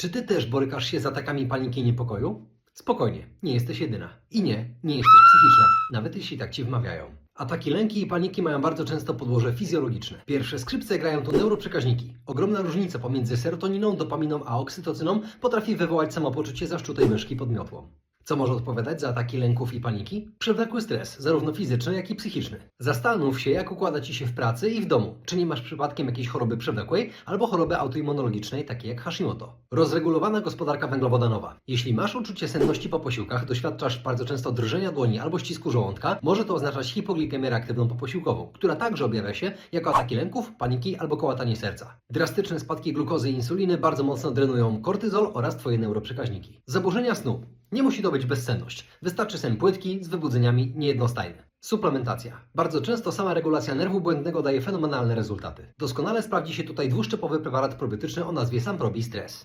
Czy ty też borykasz się z atakami paniki i niepokoju? Spokojnie, nie jesteś jedyna. I nie, nie jesteś psychiczna, nawet jeśli tak ci wmawiają. Ataki lęki i paniki mają bardzo często podłoże fizjologiczne. Pierwsze skrzypce grają tu neuroprzekaźniki. Ogromna różnica pomiędzy serotoniną, dopaminą a oksytocyną potrafi wywołać samopoczucie zaszczutej myszki pod miotłą. Co może odpowiadać za ataki lęków i paniki? Przewlekły stres, zarówno fizyczny, jak i psychiczny. Zastanów się, jak układa Ci się w pracy i w domu. Czy nie masz przypadkiem jakiejś choroby przewlekłej albo choroby autoimmunologicznej, takiej jak Hashimoto. Rozregulowana gospodarka węglowodanowa. Jeśli masz uczucie senności po posiłkach, doświadczasz bardzo często drżenia dłoni albo ścisku żołądka, może to oznaczać hipoglikemię reaktywną poposiłkową, która także objawia się jako ataki lęków, paniki albo kołatanie serca. Drastyczne spadki glukozy i insuliny bardzo mocno drenują kortyzol oraz Twoje neuroprzekaźniki. Zaburzenia snu. Nie musi to być bezsenność. Wystarczy sen płytki z wybudzeniami niejednostajne. Suplementacja. Bardzo często sama regulacja nerwu błędnego daje fenomenalne rezultaty. Doskonale sprawdzi się tutaj dwuszczepowy preparat probiotyczny o nazwie Samprobi Stress.